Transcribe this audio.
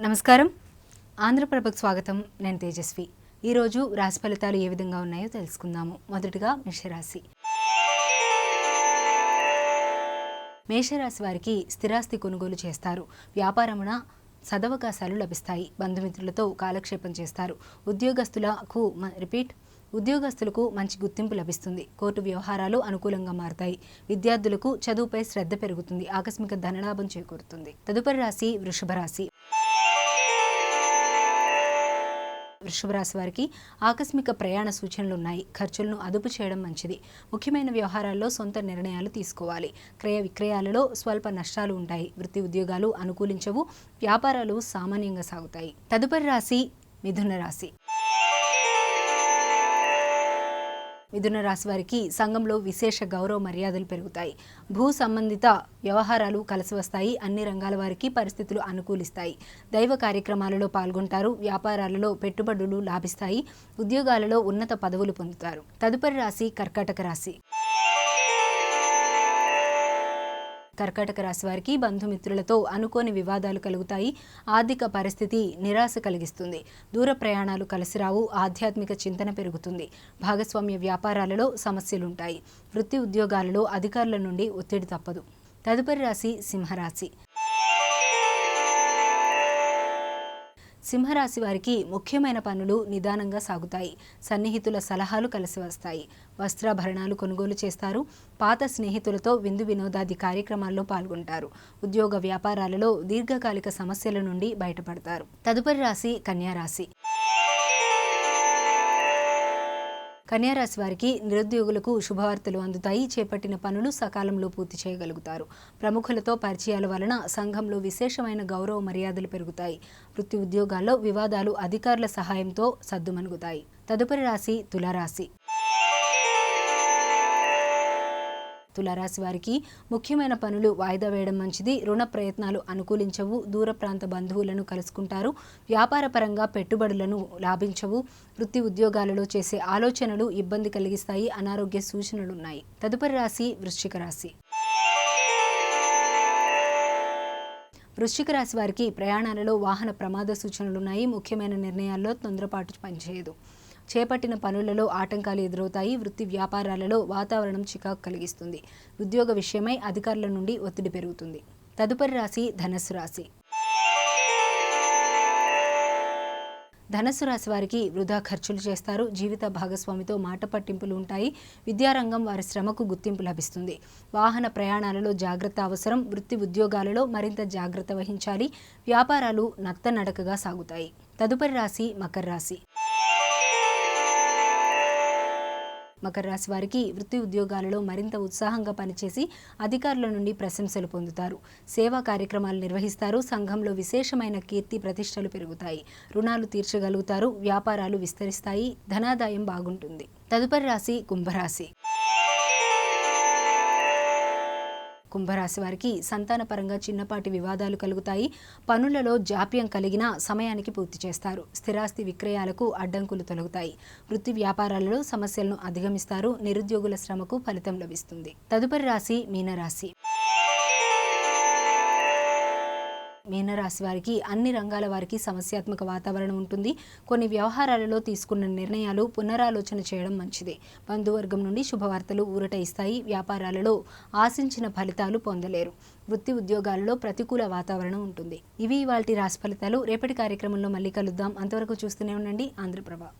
నమస్కారం. ఆంధ్రప్రభకు స్వాగతం. నేను తేజస్వి. ఈరోజు రాశి ఫలితాలు ఏ విధంగా ఉన్నాయో తెలుసుకుందాము. మొదటగా మేషరాశి. మేషరాశి వారికి స్థిరాస్తి కొనుగోలు చేస్తారు. వ్యాపారమున సదవకాశాలు లభిస్తాయి. బంధుమిత్రులతో కాలక్షేపం చేస్తారు. ఉద్యోగస్తులకు రిపీట్ ఉద్యోగస్తులకు మంచి గుర్తింపు లభిస్తుంది. కోర్టు వ్యవహారాలు అనుకూలంగా మారతాయి. విద్యార్థులకు చదువుపై శ్రద్ధ పెరుగుతుంది. ఆకస్మిక ధనలాభం చేకూరుతుంది. తదుపరి రాశి వృషభ రాశి. వృషభరాశి వారికి ఆకస్మిక ప్రయాణ సూచనలు ఉన్నాయి ఖర్చులను అదుపు చేయడం మంచిది. ముఖ్యమైన వ్యవహారాల్లో సొంత నిర్ణయాలు తీసుకోవాలి. క్రయ విక్రయాలలో స్వల్ప నష్టాలు ఉంటాయి. వృత్తి ఉద్యోగాలు అనుకూలించవు. వ్యాపారాలు సామాన్యంగా సాగుతాయి. తదుపరి రాశి మిథున రాశి. మిథున రాశి వారికి సంఘంలో విశేష గౌరవ మర్యాదలు పెరుగుతాయి. భూ సంబంధిత వ్యవహారాలు కలిసి వస్తాయి. అన్ని రంగాల వారికి పరిస్థితులు అనుకూలిస్తాయి. దైవ కార్యక్రమాలలో పాల్గొంటారు. వ్యాపారాలలో పెట్టుబడులు లాభిస్తాయి. ఉద్యోగాలలో ఉన్నత పదవులు పొందుతారు. తదుపరి రాశి కర్కాటక రాశి. కర్కాటక రాశి వారికి బంధుమిత్రులతో అనుకోని వివాదాలు కలుగుతాయి. ఆర్థిక పరిస్థితి నిరాశ కలిగిస్తుంది. దూర ప్రయాణాలు కలిసి రావు ఆధ్యాత్మిక చింతన పెరుగుతుంది. భాగస్వామ్య వ్యాపారాలలో సమస్యలుంటాయి. వృత్తి ఉద్యోగాలలో అధికారుల నుండి ఒత్తిడి తప్పదు. తదుపరి రాశి సింహరాశి. సింహరాశి వారికి ముఖ్యమైన పనులు నిదానంగా సాగుతాయి. సన్నిహితుల సలహాలు కలిసి వస్తాయి. వస్త్రాభరణాలు కొనుగోలు చేస్తారు. పాత స్నేహితులతో విందు వినోదాది కార్యక్రమాల్లో పాల్గొంటారు. ఉద్యోగ వ్యాపారాలలో దీర్ఘకాలిక సమస్యల నుండి బయటపడతారు. తదుపరి రాశి కన్యా కన్యారాశి వారికి నిరుద్యోగులకు శుభవార్తలు అందుతాయి. చేపట్టిన పనులు సకాలంలో పూర్తి చేయగలుగుతారు. ప్రముఖులతో పరిచయాల వలన సంఘంలో విశేషమైన గౌరవ మర్యాదలు పెరుగుతాయి. వృత్తి ఉద్యోగాల్లో వివాదాలు అధికారుల సహాయంతో సద్దుమణుగుతాయి. తదుపరి రాశి తులారాశి. తులారాశి వారికి ముఖ్యమైన పనులు వాయిదా వేయడం మంచిది. రుణ ప్రయత్నాలు అనుకూలించవు. దూర ప్రాంత బంధువులను కలుసుకుంటారు. వ్యాపారపరంగా పెట్టుబడులను లాభించవు. వృత్తి ఉద్యోగాలలో చేసే ఆలోచనలు ఇబ్బంది కలిగిస్తాయి. అనారోగ్య సూచనలున్నాయి తదుపరి రాశి వృశ్చిక రాశి. వృశ్చిక రాశి వారికి ప్రయాణాలలో వాహన ప్రమాద సూచనలున్నాయి ముఖ్యమైన నిర్ణయాల్లో తొందరపాటు పనిచేయదు. చేపట్టిన పనులలో ఆటంకాలు ఎదురవుతాయి వృత్తి వ్యాపారాలలో వాతావరణం చికాకు కలిగిస్తుంది. ఉద్యోగ విషయమై అధికారుల నుండి ఒత్తిడి పెరుగుతుంది. తదుపరి రాశి ధనస్సు రాశి. ధనస్సు రాశి వారికి వృధా ఖర్చులు చేస్తారు. జీవిత భాగస్వామితో మాట పట్టింపులు ఉంటాయి. విద్యారంగం వారి శ్రమకు గుర్తింపు లభిస్తుంది. వాహన ప్రయాణాలలో జాగ్రత్త అవసరం. వృత్తి ఉద్యోగాలలో మరింత జాగ్రత్త వహించాలి. వ్యాపారాలు నత్తనడకగా సాగుతాయి. తదుపరి రాశి మకర రాశి. మకర రాశి వారికి వృత్తి ఉద్యోగాలలో మరింత ఉత్సాహంగా పనిచేసి అధికారుల నుండి ప్రశంసలు పొందుతారు. సేవా కార్యక్రమాలు నిర్వహిస్తారు. సంఘంలో విశేషమైన కీర్తి ప్రతిష్టలు పెరుగుతాయి. రుణాలు తీర్చగలుగుతారు. వ్యాపారాలు విస్తరిస్తాయి. ధనాదాయం బాగుంటుంది. తదుపరి రాశి కుంభరాశి. కుంభరాశి వారికి సంతానపరంగా చిన్నపాటి వివాదాలు కలుగుతాయి. పనులలో జాప్యం కలిగిన సమయానికి పూర్తి చేస్తారు. స్థిరాస్తి విక్రయాలకు అడ్డంకులు తొలగుతాయి. వృత్తి వ్యాపారాలలో సమస్యలను అధిగమిస్తారు. నిరుద్యోగుల శ్రమకు ఫలితం లభిస్తుంది. తదుపరి రాశి మీనరాశి. మీనరాశి వారికి అన్ని రంగాల వారికి సమస్యాత్మక వాతావరణం ఉంటుంది. కొన్ని వ్యవహారాలలో తీసుకున్న నిర్ణయాలు పునరాలోచన చేయడం మంచిది. బంధువర్గం నుండి శుభవార్తలు ఊరట ఇస్తాయి. వ్యాపారాలలో ఆశించిన ఫలితాలు పొందలేరు. వృత్తి ఉద్యోగాలలో ప్రతికూల వాతావరణం ఉంటుంది. ఇవి ఇవాళ రాశి ఫలితాలు. రేపటి కార్యక్రమంలో మళ్ళీ కలుద్దాం. అంతవరకు చూస్తూనే ఉండండి. ఆంధ్రప్రభ